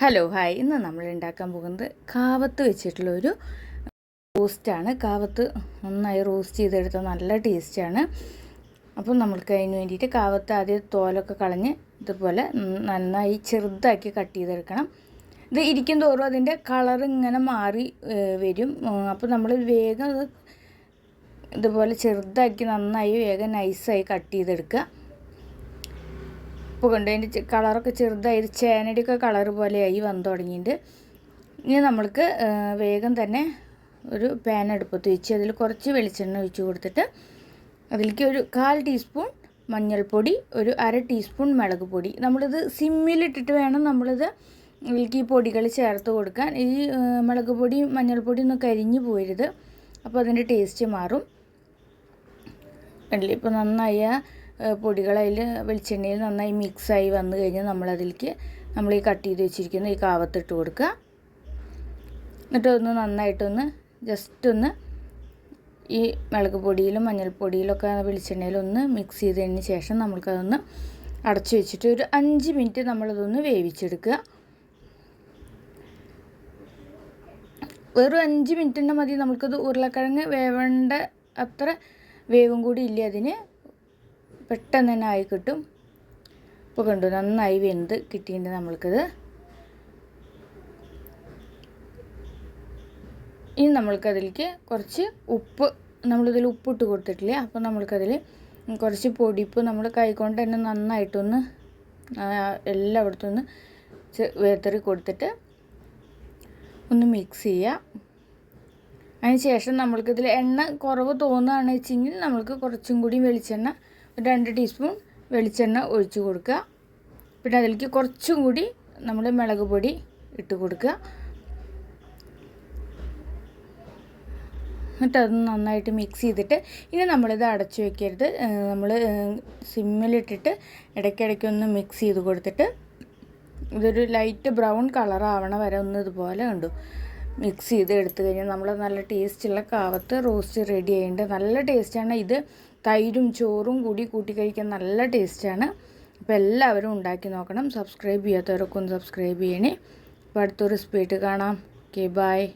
Hello hi ഇന്ന് നമ്മൾ ഉണ്ടാക്കാൻ പോകുന്നത് കാവത്ത് വെച്ചിട്ടുള്ള ഒരു റോസ്റ്റാണ് കാവത്ത് നന്നായി റോസ്റ്റ് ചെയ്തെടുത്ത നല്ല ടേസ്റ്റാണ് അപ്പം നമ്മൾക്ക് അതിന് വേണ്ടിയിട്ട് കാവത്ത് ആദ്യം തോലൊക്കെ കളഞ്ഞ് ഇതുപോലെ നന്നായി ചെറുതാക്കി കട്ട് ചെയ്തെടുക്കണം. ഇത് ഇരിക്കും തോറും അതിന്റെ കളർ ഇങ്ങനെ മാറി വരും. അപ്പോൾ നമ്മൾ വേഗം ഇതുപോലെ ചെറുതാക്കി നന്നായി വേഗം നൈസായി കട്ട് ചെയ്തെടുക്കുക. ഇപ്പോൾ അതിന്റെ കളറൊക്കെ ചെറുതായി ചേനയുടെയൊക്കെ കളർ പോലെയായി വന്നു തുടങ്ങിയിട്ട് ഇനി നമ്മൾക്ക് വേഗം തന്നെ ഒരു പാൻ അടുപ്പത്ത് വെച്ച് അതിൽ കുറച്ച് വെളിച്ചെണ്ണ ഒഴിച്ച് കൊടുത്തിട്ട് അതിലേക്ക് ഒരു കാൽ ടീസ്പൂൺ മഞ്ഞൾപ്പൊടി ഒരു അര ടീസ്പൂൺ മുളക് പൊടി. നമ്മളിത് സിമ്മിലിട്ടിട്ട് വേണം നമ്മളിത് ഇതിലേക്ക് ഈ പൊടികൾ ചേർത്ത് കൊടുക്കാൻ. ഈ മുളക് പൊടി മഞ്ഞൾപ്പൊടി ഒന്നും കരിഞ്ഞു പോരുത്. അപ്പോൾ അതിന്റെ ടേസ്റ്റ് മാറും. കണ്ടില്ലേ? ഇപ്പോൾ നന്നായി പൊടികൾ അതിൽ വെളിച്ചെണ്ണയിൽ നന്നായി മിക്സായി വന്നു കഴിഞ്ഞാൽ നമ്മളതിലേക്ക് നമ്മൾ ഈ കട്ട് ചെയ്ത് വെച്ചിരിക്കുന്ന ഈ കാവത്തിട്ട് കൊടുക്കുക. എന്നിട്ട് ഒന്ന് നന്നായിട്ടൊന്ന് ജസ്റ്റ് ഒന്ന് ഈ മുളക് പൊടിയിലും മഞ്ഞൾപ്പൊടിയിലൊക്കെ വെളിച്ചെണ്ണയിലൊന്ന് മിക്സ് ചെയ്തതിന് ശേഷം നമ്മൾക്കതൊന്ന് അടച്ചു വെച്ചിട്ട് ഒരു അഞ്ച് മിനിറ്റ് നമ്മളതൊന്ന് വേവിച്ചെടുക്കുക. വെറും അഞ്ച് മിനിറ്റിന്റെ മതി. നമുക്കത് ഉരുളക്കിഴങ്ങ് വേവേണ്ട അത്ര വേവും കൂടി ഇല്ല അതിന്. പെട്ടെന്ന് തന്നെ ആയി കിട്ടും. ഇപ്പോൾ കണ്ടു നന്നായി വെന്ത് കിട്ടിയിട്ടുണ്ട് നമ്മൾക്കത്. ഇനി നമ്മൾക്കതിലേക്ക് കുറച്ച് ഉപ്പ് നമ്മളിതിൽ ഉപ്പിട്ട് കൊടുത്തിട്ടില്ല? അപ്പോൾ നമ്മൾക്കതിൽ കുറച്ച് പൊടിപ്പ് നമ്മൾ കൈകൊണ്ട് തന്നെ നന്നായിട്ടൊന്ന് എല്ലാം ഒന്ന് വേർത്തറി കൊടുത്തിട്ട് ഒന്ന് മിക്സ് ചെയ്യുക അതിന് ശേഷം നമ്മൾക്കിതിൽ എണ്ണ കുറവ് തോന്നുകയാണെന്ന് വെച്ചെങ്കിൽ നമ്മൾക്ക് കുറച്ചും കൂടി വെളിച്ചെണ്ണ രണ്ട് ടീസ്പൂൺ വെളിച്ചെണ്ണ ഒഴിച്ച് കൊടുക്കുക. പിന്നെ അതിലേക്ക് കുറച്ചും കൂടി നമ്മൾ മുളക് പൊടി ഇട്ട് കൊടുക്കുക. എന്നിട്ട് അത് നന്നായിട്ട് മിക്സ് ചെയ്തിട്ട് ഇനി നമ്മളിത് അടച്ചു വെക്കരുത്. നമ്മൾ സിമ്മിലിട്ടിട്ട് ഇടയ്ക്കിടയ്ക്ക് ഒന്ന് മിക്സ് ചെയ്ത് കൊടുത്തിട്ട് ഇതൊരു ലൈറ്റ് ബ്രൗൺ കളറാവണ വരെ ഒന്ന് ഇതുപോലെ കണ്ടു. മിക്സ് ചെയ്ത് എടുത്തു കഴിഞ്ഞാൽ നമ്മൾ നല്ല ടേസ്റ്റുള്ള കാവത്ത് റോസ്റ്റ് റെഡി ആയിട്ടുണ്ട്. നല്ല ടേസ്റ്റാണ്. ഇത് തൈരും ചോറും കൂടി കൂട്ടി കഴിക്കാൻ നല്ല ടേസ്റ്റാണ്. അപ്പോൾ എല്ലാവരും ഉണ്ടാക്കി നോക്കണം. സബ്സ്ക്രൈബ് ചെയ്യാത്തവരൊക്കെ ഒന്ന് സബ്സ്ക്രൈബ് ചെയ്യണേ. അപ്പോൾ അടുത്ത റെസിപ്പി ആയിട്ട് കാണാം. Okay bye